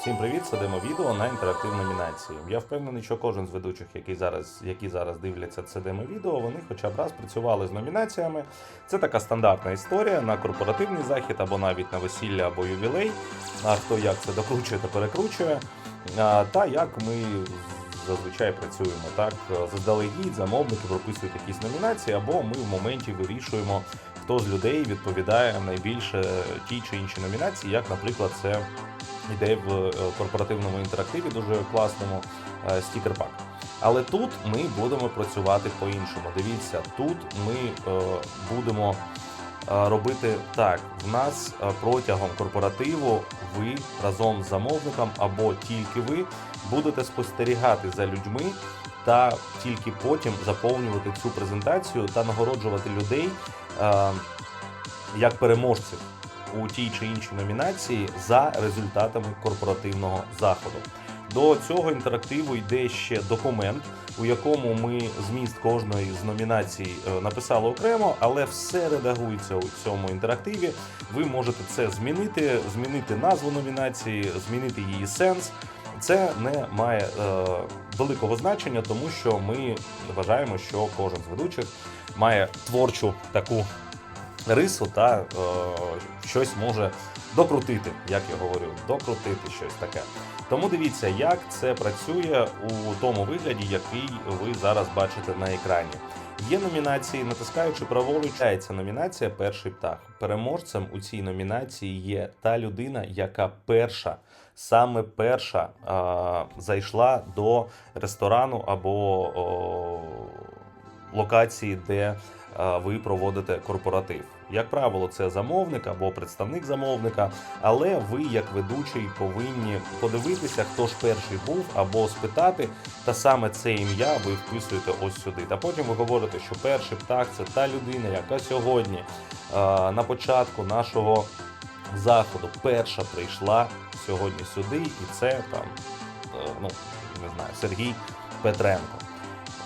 Всім привіт! Це демо-відео на інтерактивну номінації. Я впевнений, що кожен з ведучих, який зараз, які зараз дивляться це демо-відео, вони хоча б раз працювали з номінаціями. Це така стандартна історія на корпоративний захід або навіть на весілля або ювілей. А хто як це докручує та перекручує. А, Та як ми зазвичай працюємо. Так, заздалегідь замовники прописують якісь номінації, або ми в моменті вирішуємо, хто з людей відповідає найбільше тій чи іншій номінації, як, наприклад, це йде в е, корпоративному інтерактиві дуже класному е, стікер-пак. Але тут ми будемо працювати по-іншому. Дивіться, тут ми е, будемо робити так. В нас протягом корпоративу ви разом з замовником або тільки ви будете спостерігати за людьми та тільки потім заповнювати цю презентацію та нагороджувати людей як переможців у тій чи іншій номінації за результатами корпоративного заходу. До цього інтерактиву йде ще документ, у якому ми зміст кожної з номінацій е, написали окремо, але все редагується у цьому інтерактиві. Ви можете це змінити, змінити назву номінації, змінити її сенс. Це не має е, великого значення, тому що ми вважаємо, що кожен з ведучих має творчу таку рису та е, щось може докрутити, як я говорю, докрутити щось таке. Тому дивіться, як це працює у тому вигляді, який ви зараз бачите на екрані. Є номінації, натискаючи праворуч, ця номінація Перший птах. Переможцем у цій номінації є та людина, яка перша, саме перша е, зайшла до ресторану або о, локації, де ви проводите корпоратив. Як правило, це замовник або представник замовника, але ви, як ведучий, повинні подивитися, хто ж перший був, або спитати, та саме це ім'я ви вписуєте ось сюди. Та потім ви говорите, що перший птах це та людина, яка сьогодні на початку нашого заходу перша прийшла сьогодні сюди, і це там, е, ну не знаю, Сергій Петренко.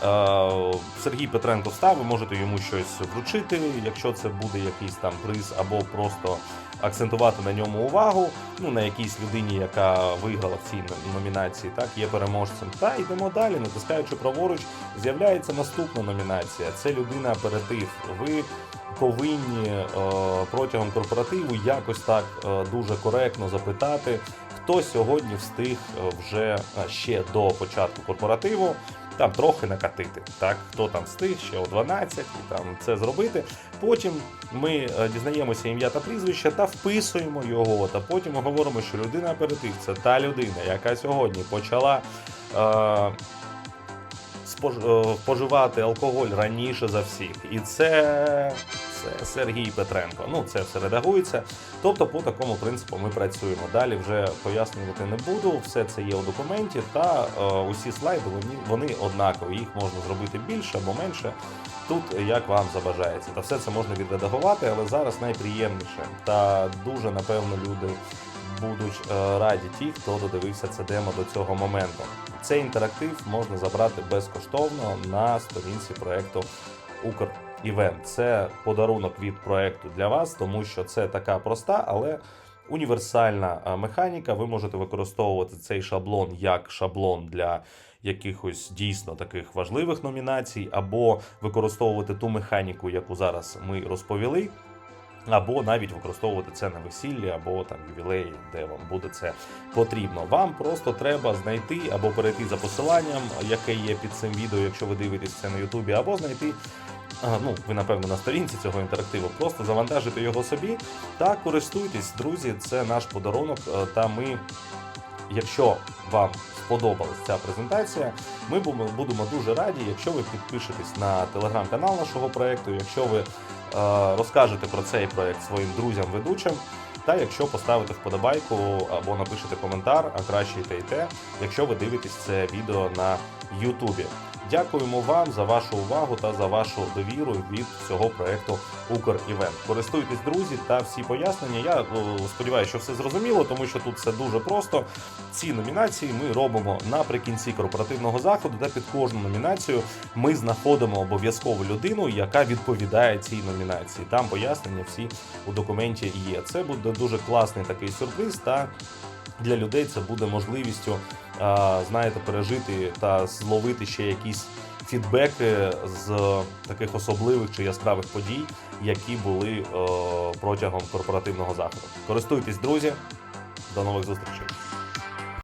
Е, Сергій Петренко встав, ви можете йому щось вручити, якщо це буде якийсь там приз, або просто акцентувати на ньому увагу. Ну, на якійсь людині, яка виграла в цій номінації, так, є переможцем. Та йдемо далі, натискаючи праворуч, з'являється наступна номінація. Це людина аперитив. Ви повинні е, протягом корпоративу якось так е, дуже коректно запитати, хто сьогодні встиг е, вже е, ще до початку корпоративу там трохи накатити. Так, хто там встиг ще о 12 і там це зробити. Потім ми е, дізнаємося ім'я та прізвище та вписуємо його. Та потім ми говоримо, що людина це та людина, яка сьогодні почала. Е, е, споживати алкоголь раніше за всіх, і це Сергій Петренко. Ну це все редагується. Тобто, по такому принципу ми працюємо. Далі вже пояснювати не буду. Все це є у документі, та е, усі слайди вони, вони однакові. Їх можна зробити більше або менше. Тут як вам забажається. Та все це можна відредагувати, але зараз найприємніше. Та дуже напевно люди будуть е, раді ті, хто додивився це демо до цього моменту. Цей інтерактив можна забрати безкоштовно на сторінці проекту Укр Івент. Це подарунок від проекту для вас, тому що це така проста, але універсальна механіка. Ви можете використовувати цей шаблон як шаблон для якихось дійсно таких важливих номінацій, або використовувати ту механіку, яку зараз ми розповіли. Або навіть використовувати це на весіллі, або там ювілеї, де вам буде це потрібно. Вам просто треба знайти або перейти за посиланням, яке є під цим відео, якщо ви дивитесь це на Ютубі, або знайти. Ну, ви напевно на сторінці цього інтерактиву, просто завантажити його собі та користуйтесь, друзі. Це наш подарунок. е, Та ми, якщо вам сподобалась ця презентація, ми будемо дуже раді, якщо ви підпишетесь на телеграм-канал нашого проекту, якщо ви е, розкажете про цей проект своїм друзям-ведучим. Та якщо поставите вподобайку або напишете коментар, а краще і те і те, якщо ви дивитесь це відео на Ютубі. Дякуємо вам за вашу увагу та за вашу довіру від цього проекту Укр-Івент. Користуйтесь, друзі, та всі пояснення. Я е, сподіваюся, що все зрозуміло, тому що тут все дуже просто. Ці номінації ми робимо наприкінці корпоративного заходу, де під кожну номінацію ми знаходимо обов'язкову людину, яка відповідає цій номінації. Там пояснення всі у документі є. Це буде дуже класний такий сюрприз та для людей це буде можливістю, е, знаєте, пережити та зловити ще якісь фідбеки з таких особливих чи яскравих подій, які були е, протягом корпоративного заходу. Користуйтесь, друзі. До нових зустрічей.